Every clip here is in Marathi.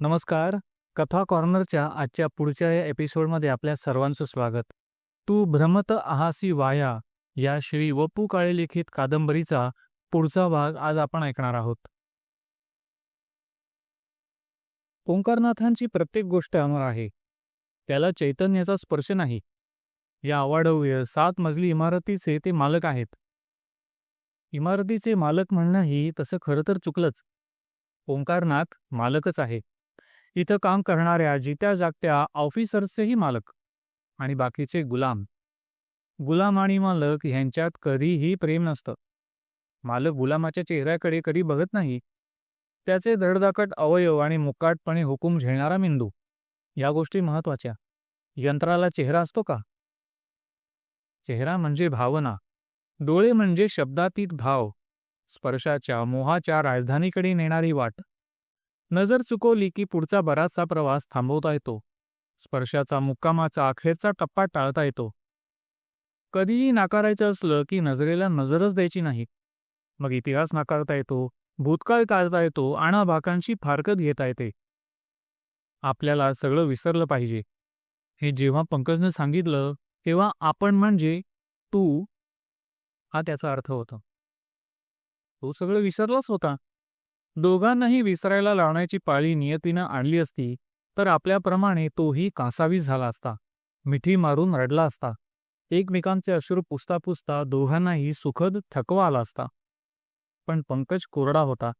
नमस्कार. कथा कॉर्नरच्या आजच्या पुढच्या या एपिसोडमध्ये आपल्या सर्वांचं स्वागत. तू भ्रमत आहासी वाया या श्री वपू काळे लिखित कादंबरीचा पुढचा भाग आज आपण ऐकणार आहोत. ओंकारनाथांची प्रत्येक गोष्ट अमर आहे. त्याला चैतन्याचा स्पर्श नाही. या अवाढव्य सात मजली इमारतीचे ते मालक आहेत. इमारतीचे मालक म्हणणंही तसं खरं तर चुकलंच. ओंकारनाथ मालकच आहे. इथं काम करणाऱ्या जित्या जागत्या ऑफिसर्सचेही मालक आणि बाकीचे गुलाम. गुलाम आणि मालक ह्यांच्यात कधीही प्रेम नसतं. मालक गुलामाच्या चेहऱ्याकडे कधी बघत नाही. त्याचे धडधाकट अवयव आणि मुकाटपणे हुकूम झेलणारा मेंदू. या गोष्टी महत्त्वाच्या यंत्राला चेहरा असतो का? चेहरा म्हणजे भावना. डोळे म्हणजे शब्दातीत भाव. स्पर्शाच्या मोहाच्या राजधानीकडे नेणारी वाट. नजर चुकवली की पुढचा बराचसा प्रवास थांबवता येतो. स्पर्शाचा मुक्कामाचा अखेरचा टप्पा टाळता येतो. कधीही नाकारायचं असलं की नजरेला नजरच द्यायची नाही. मग इतिहास नाकारता येतो भूतकाळ काढता येतो आणाभाकांशी फारकत घेता येते. आपल्याला सगळं विसरलं पाहिजे. हे जेव्हा पंकजनं सांगितलं तेव्हा आपण म्हणजे तू? हा त्याचा अर्थ होता. तो सगळं विसरलाच होता. दोघांनाही विसरायला लावण्याची पाळी नियतीनं आणली असती तर आपल्याप्रमाणे तोही कासावीस झाला असता मिठी मारून रडला असता. एकमेकांचे अश्रू पुसता पुसता दोघांनाही सुखद थकवा आला असता. पण पंकज कोरडा होता.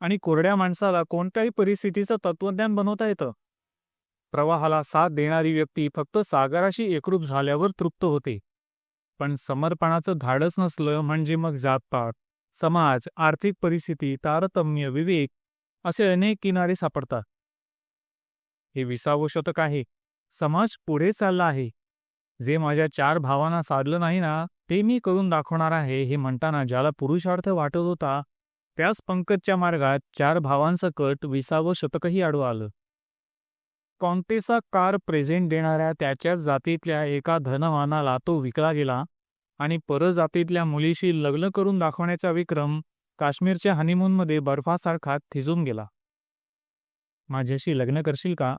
आणि कोरड्या माणसाला कोणत्याही परिस्थितीचं तत्वज्ञान बनवता येतं? प्रवाहाला साथ देणारी व्यक्ती फक्त सागराशी एकरूप झाल्यावर तृप्त होते. पण समर्पणाचं धाडस नसलं म्हणजे मग जातपात समाज आर्थिक परिस्थिती तारतम्य विवेक असे अनेक किनारे सापडतात. हे विसावं शतक आहे. समाज पुढे चालला आहे. जे माझ्या चार भावांना साधलं नाही ना ते मी करून दाखवणार आहे हे म्हणताना ज्याला पुरुषार्थ वाटत होता त्याच पंकजच्या मार्गात चार भावांसकट विसावं शतकही आडू आलं. कॉन्टेसा कार प्रेझेंट देणाऱ्या त्याच्याच जातीतल्या एका धनवानाला तो विकला गेला आणि परजातीतल्या मुलीशी लग्न करून दाखवण्याचा विक्रम काश्मीरच्या हनीमूनमध्ये बर्फासारखा थिजून गेला. माझ्याशी लग्न करशील का?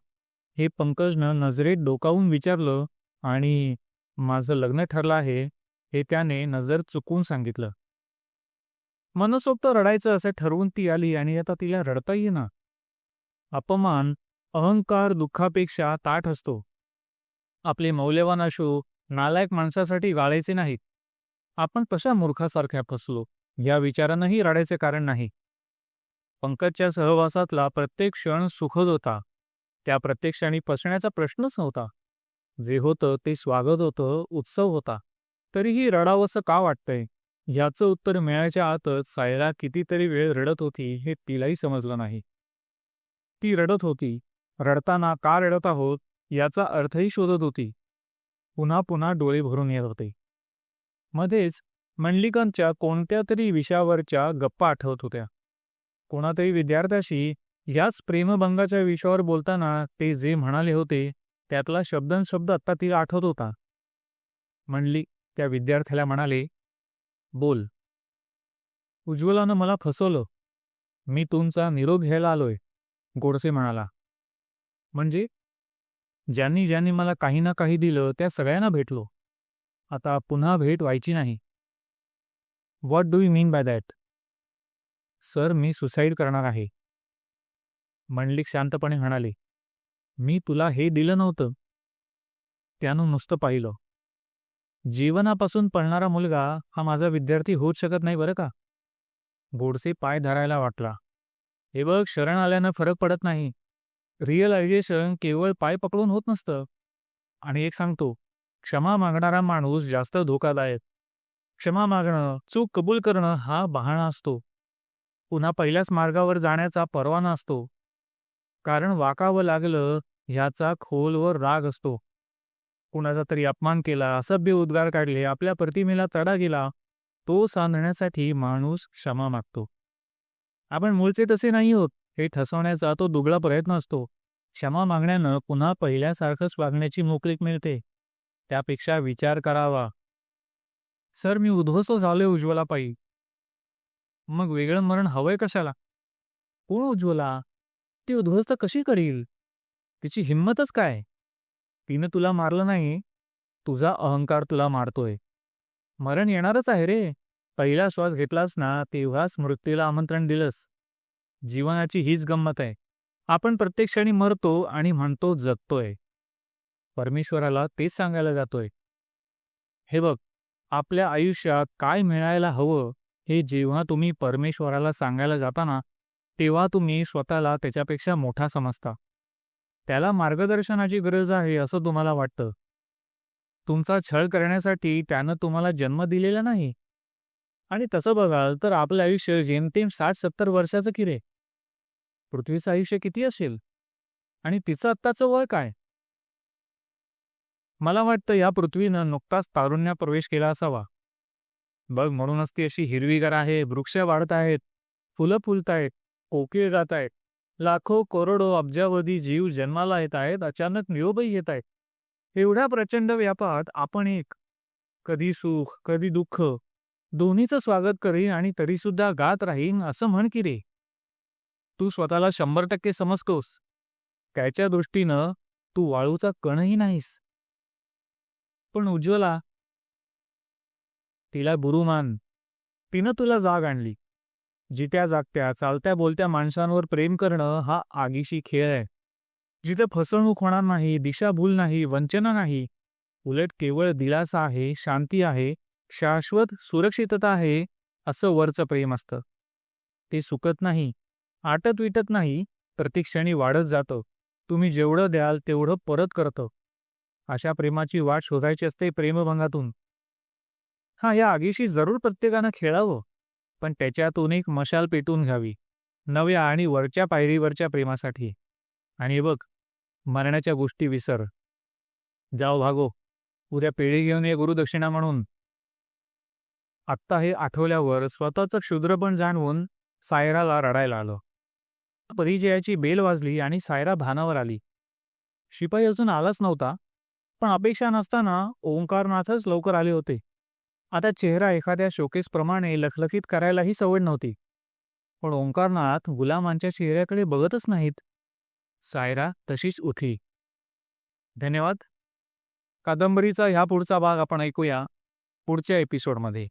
हे पंकजनं नजरेत डोकावून विचारलं आणि माझं लग्न ठरलं आहे हे त्याने नजर चुकवून सांगितलं. मनसोक्त रडायचं असं ठरवून ती आली आणि आता तिला रडता येईना. अपमान अहंकार दुःखापेक्षा ताठ असतो. आपले मौल्यवान अशो नालायक माणसासाठी गाळायचे नाहीत. आपण कशा मूर्खासारख्या फसलो? या विचारानंही रडायचे कारण नाही. पंकजच्या सहवासातला प्रत्येक क्षण सुखद होता. त्या प्रत्येक क्षणी पसण्याचा प्रश्नच नव्हता. जे होतं ते स्वागत होतं उत्सव होता. तरीही रडावंसं का वाटतंय? याचं उत्तर मिळायच्या आतच सायला कितीतरी वेळ रडत होती हे तिलाही समजलं नाही. ती रडत होती. रडताना का रडत आहोत? याचा अर्थही शोधत होती. पुन्हा पुन्हा डोळे भरून येत होते. मध्येच मंडलिकांच्या कोणत्या तरी विषयावरच्या गप्पा आठवत होत्या. कोणातरी विद्यार्थ्याशी याच प्रेमभंगाच्या विषयावर बोलताना ते जे म्हणाले होते त्यातला शब्दनशब्द आत्ता तिला आठवत होता. म्हणली त्या विद्यार्थ्याला म्हणाले बोल. उज्ज्वलानं मला फसवलं. मी तुमचा निरोप घ्यायला आलोय गोडसे म्हणाला. म्हणजे? ज्यांनी ज्यांनी मला काही ना काही दिलं त्या सगळ्यांना भेटलो. आता पुन्हा भेट व्हायची नाही. What do you mean by that sir me suicide करणार आहे. मंडलिक शांतपणे म्हणाले मी तुला हे दिलं नव्हतं. त्यानं नुसतं पाहिलं. जीवनापासून पळणारा मुलगा हा माझा विद्यार्थी होऊच शकत नाही बरं का? गोडसे पाय धरायला वाटला. हे बघ शरण आल्यानं फरक पडत नाही. रिअलायझेशन केवळ पाय पकडून होत नसतं. आणि एक सांगतो क्षमा मागणारा माणूस जास्त धोकादायक. क्षमा मागणं चूक कबूल करणं हा बहाणा असतो. पुन्हा पहिल्याच मार्गावर जाण्याचा परवाना असतो कारण वाकावं लागलं ह्याचा खोलवर राग असतो. कुणाचा तरी अपमान केला असभ्य उद्गार काढले आपल्या प्रतिमेला तडा गेला तो सांधण्यासाठी माणूस क्षमा मागतो. आपण मूळचे तसे नाही होत हे ठसवण्याचा तो दुगळा प्रयत्न असतो. क्षमा मागण्यानं पुन्हा पहिल्यासारखंच वागण्याची मोकळीक मिळते. त्यापेक्षा विचार करावा. सर मी उद्ध्वस्त झालोय उज्ज्वलापायी मग वेगळं मरण हवंय कशाला? कोण उज्ज्वला? ती उद्ध्वस्त कशी करील? तिची हिंमतच काय? तिनं तुला मारलं नाही. तुझा अहंकार तुला मारतोय. मरण येणारच आहे रे. पहिला श्वास घेतलास ना तेव्हाच मृत्यूला आमंत्रण दिलंस. जीवनाची हीच गंमत आहे. आपण प्रत्येक क्षणी मरतो आणि म्हणतो जगतोय. परमेश्वराला तेच सांगायला जातोय. हे बघ आपल्या आयुष्यात काय मिळायला हवं हे जेव्हा तुम्ही परमेश्वराला सांगायला जाताना तेव्हा तुम्ही स्वतःला त्याच्यापेक्षा मोठा समजता. त्याला मार्गदर्शनाची गरज आहे असं तुम्हाला वाटतं. तुमचा छळ करण्यासाठी त्यानं तुम्हाला जन्म दिलेला नाही. आणि तसं बघाल तर आपलं आयुष्य जेमतेम साठ सत्तर वर्षाचं किरे पृथ्वीचं आयुष्य किती असेल? आणि तिचं आत्ताचं वय काय? मला वाटतं या पृथ्वीनं नुकताच तारुण्या प्रवेश केला असावा. बघ म्हणूनच ती अशी हिरवीगार आहे वृक्ष वाढत आहेत फुलं फुलतायत कोकिळ गात आहेत लाखो करोडो अब्जावधी जीव जन्माला येत आहेत अचानक निरोपही येत आहेत. एवढ्या प्रचंड व्यापात आपण एक. कधी सुख कधी दुःख. दोन्हीचं स्वागत करीन आणि तरीसुद्धा गात राहीन असं म्हण की रे. तू स्वतःला शंभर टक्के समजतोस. त्याच्या दृष्टीनं तू वाळूचा कणही नाहीस. पण उज्ज्वला तिला बुरुमान. तिनं तुला जाग आणली. जित्या जागत्या चालत्या बोलत्या माणसांवर प्रेम करणं हा आगीशी खेळ आहे. जिथे फसवणूक होणार नाही दिशाभूल नाही वंचना नाही उलट केवळ दिलासा आहे शांती आहे शाश्वत सुरक्षितता आहे असं वरचं प्रेम असतं. ते सुकत नाही आटत विटत नाही प्रतिक्षणी वाढत जातं. तुम्ही जेवढं द्याल तेवढं परत करतं. अशा प्रेमाची वाट शोधायची असते प्रेमभंगातून. हा या आगीशी जरूर प्रत्येकानं खेळावं पण त्याच्यातून एक मशाल पेटून घ्यावी नव्या आणि वरच्या पायरीवरच्या प्रेमासाठी. आणि बघ मरण्याच्या गोष्टी विसर. जाओ भागो उद्या पेढी घेऊन ये गुरुदक्षिणा म्हणून. आत्ता हे आठवल्यावर स्वतःचं क्षुद्रपण जाणवून सायराला रडायला आलं. परिचयाची बेल वाजली आणि सायरा भानावर आली. शिपाई अजून आलाच नव्हता पण अपेक्षा नसताना ओंकारनाथच लवकर आले होते. आता चेहरा एखाद्या शोकेसप्रमाणे लखलखीत करायलाही सवड नव्हती. पण ओंकारनाथ गुलामांच्या चेहऱ्याकडे बघतच नाहीत. सायरा तशीच उठली धन्यवाद. कादंबरीचा ह्या पुढचा भाग आपण ऐकूया पुढच्या एपिसोडमध्ये.